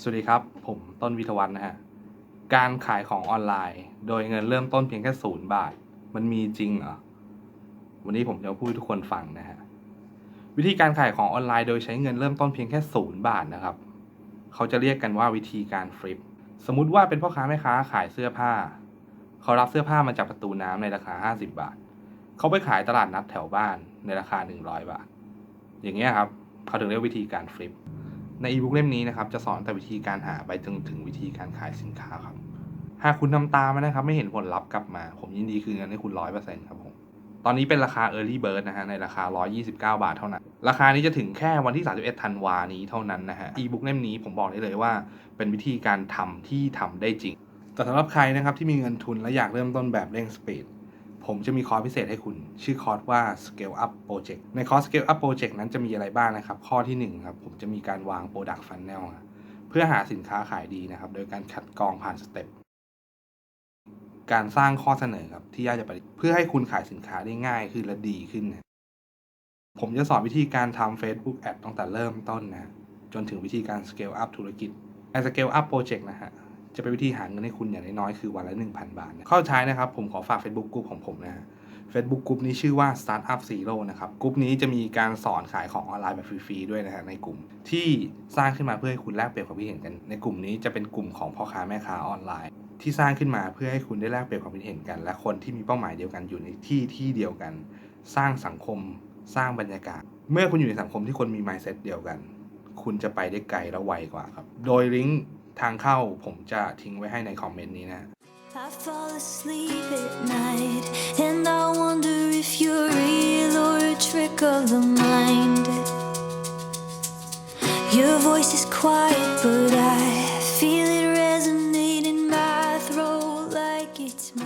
สวัสดีครับ ผมต้นวิทวัฒน์นะฮะ การขายของออนไลน์ โดยเงินเริ่มต้นเพียงแค่ศูนย์บาท มันมีจริงเหรอ วันนี้ผมจะมาพูดทุกคนฟังนะฮะ วิธีการขายของออนไลน์โดยใช้เงินเริ่มต้นเพียงแค่ศูนย์บาทนะครับ เขาจะเรียกกันว่าวิธีการฟลิป สมมุติว่าเป็นพ่อค้าแม่ค้าขายเสื้อผ้า เขารับเสื้อผ้ามาจากประตูน้ำในราคา 50 บาท เขาไปขายตลาดนัดแถวบ้านในราคา 100 บาท อย่างเงี้ยครับ เขาถึงเรียกวิธีการฟลิป ในอีบุ๊กเล่มนี้นะครับจะสอนแต่วิธีการหาไปจนถึงวิธีการขายสินค้าครับ หากคุณทำตามนะครับ ไม่เห็นผลลัพธ์กลับมา ผมยินดีคืนเงินให้คุณร้อยเปอร์เซ็นต์ครับผม ตอนนี้เป็นราคา Early Bird นะฮะในราคา 129 บาทเท่านั้น ราคานี้จะถึงแค่วันที่ 31 ธันวานี้เท่านั้นนะฮะอีบุ๊กเล่มนี้ผมบอกได้เลยว่า เป็นวิธีการทำที่ทำได้จริง แต่สำหรับใครนะครับที่มีเงินทุนและอยากเริ่มต้นแบบเร่งสปีด ผมจะมีคอร์สพิเศษให้คุณ ชื่อคอร์สว่า Scale Up Project ในคอร์ส Scale Up Project นั้นจะมีอะไรบ้างนะครับ ข้อที่1ครับผมจะมีการวาง Product Funnel เพื่อหาสินค้าขายดีนะครับ โดยการคัดกรองผ่านสเต็ปการสร้างข้อเสนอครับที่ยากจะปฏิเพื่อให้คุณขายสินค้าได้ง่ายขึ้นและดีขึ้นนะผมจะสอนวิธีการทำ Facebook Ad ตั้งแต่เริ่มต้นนะ จนถึงวิธีการ Scale Up ธุรกิจใน Scale Up Project นะฮะ จะเป็นวิธีหาเงินให้คุณอย่างน้อยๆคือวันละ 1,000 บาทนะข้อท้ายนะครับผมขอฝาก Facebook Group ของผมนะฮะ Facebook Group นี้ชื่อว่า Startup Zero นะครับกลุ่มนี้จะมีการสอนขายของออนไลน์แบบฟรีๆด้วยนะฮะในกลุ่ม ที่สร้างขึ้นมาเพื่อให้คุณแลกเปลี่ยนความคิดเห็นกัน ในกลุ่มนี้จะเป็นกลุ่มของพ่อค้าแม่ค้าออนไลน์ ที่สร้างขึ้นมาเพื่อให้คุณได้แลกเปลี่ยนความคิดเห็นกัน และคนที่มีเป้าหมายเดียวกันอยู่ในที่ที่เดียวกัน สร้างสังคม สร้างบรรยากาศ เมื่อคุณอยู่ในสังคมที่คนมี mindset เดียวกัน คุณจะไปได้ไกลและไวกว่าครับ โดยลิงก์ ทางเข้าผมจะทิ้งไว้ให้ในคอมเมนต์นี้นะ I fall asleep at night and I wonder if you're real or a trick of the mind. Your voice is quiet, but I feel it resonate in my throat like it's mine.